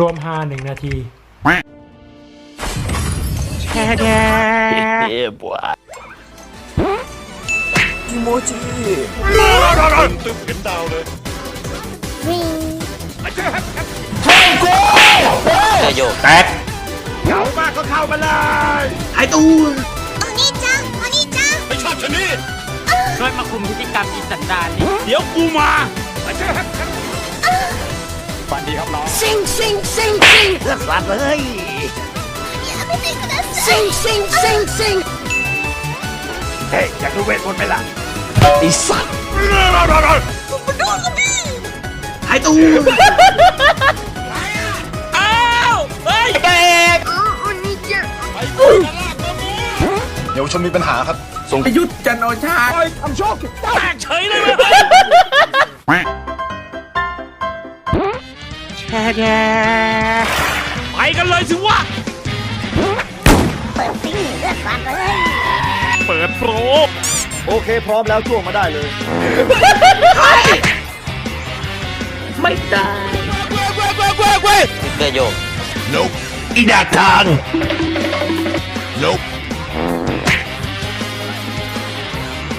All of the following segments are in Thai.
รวมฮาหนึ่งนาทีแช่แช่เฮ้ยบัวอิโมจิตึ๊บเป็นดาวเลยวิ่งเฮ้ยกูเฮ้ยโยแตกเขามาก็เข้ามาเลยไอตูนโอนี่จังโอนี่จังไม่ชอบชนีช่วยมาคุมพฤติกรรมอีสันดานดิเดี๋ยวกูมา ฝันดีครับน้องซิงซิงซิงซิงเพื่อนรักเลยซิงซิงซิงซิงเฮ้ยอยากดูเวทมนต์ไหมล่ะไอ้สัตว์มาดูกันดิหายตัวอ้าวเฮ้ยแเดี๋ยวชนมีปัญหาครับส่งยุทธจันโอชาไอ้ทำโชคแตกเฉยเลยไหม แช่แดไปกันเลยสิวะ เปิดซิงเลือดฟันเลยเปิดโปร โอเค พร้อมแล้วช่วงมาได้เลย ไม่ได้เจอโยก nope อีดาทาง nope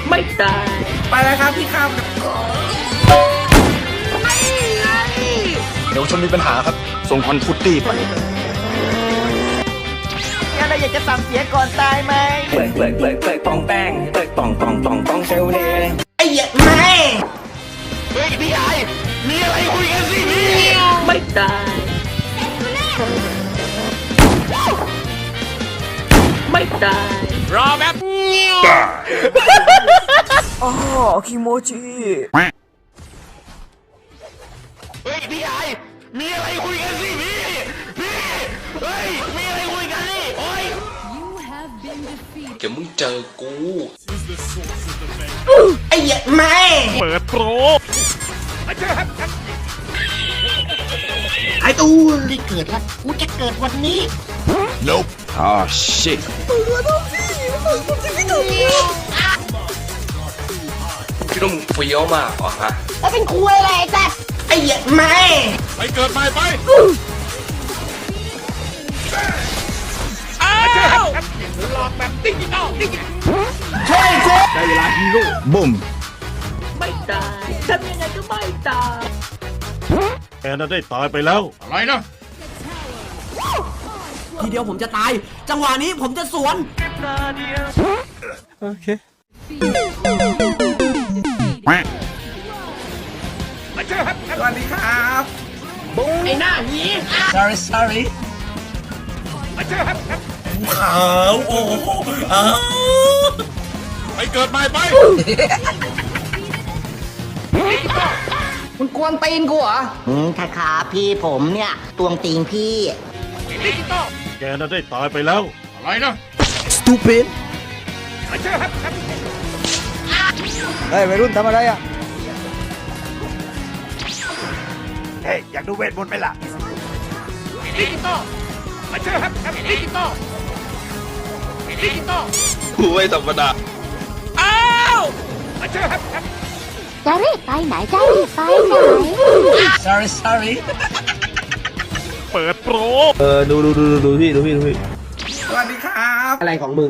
ไม่ได้ไปแล้วครับพี่ครับ ดี๋ยวชนมีปัญหาครับ ส่งคอนฟุตตี้ไปอะไรอยากจะสั่งเสียก่อนตายไหมเปิดเปิดเปิดเปิดปองแป้งเปิดปองปองปองปองเซลเลยไอ้เหี้ยแม่เฮ้ยพี่ใหญ่มีอะไรคุยกันสิพี่ไม่ได้ไม่ได้รอแบบอ๋อคิโมจิเฮ้ย พี่ใหญ่มีอะไรคุยกันสิพี่พี่เฮ้ยมีอะไรคุยกันสิโอ้ยเดี๋ยวมึงเจอกูไอ้เหี้ยแม่เปิดโปรหายตัวที่เกิดละกูจะเกิดวันนี้ nope อ๋อ shit พี่ต้องเฟี้ยวมากเหรอฮะแล้วเป็นคุยอะไรจ้ะไอ้ เหี้ยแม่ไปเกิดใหม่ไปอ้าวบุ้มไม่ตายทำยังไงก็ไม่ตายแกน่ะได้ตายไปแล้ว อะไรนะทีเดียวผมจะตาย จังหวะนี้ผมจะสวน สวัสดีครับไอ้หน้าหี sorry sorry ขาวโอ้โหอ้าวไปเกิดใหม่ไปมึงกวนตีนกูเหรออืมค่ะขาพี่ผมเนี่ยตวงตีงพี่ แกน่ะได้ตายไปแล้ว อะไรนะ stupid เฮ้ยวัยรุ่นทำอะไรอะ ฮ้ยอยากดูเวทมนต์ไหมล่ะกูไม่ธรรมดาอ้าวจะรีบไปไหนจะรีบไปไหน sorry sorry เปิดโปร เออ ดูดูดูดูพี่ ดูพี่ ดูพี่ สวัสดีครับ อะไรของมึง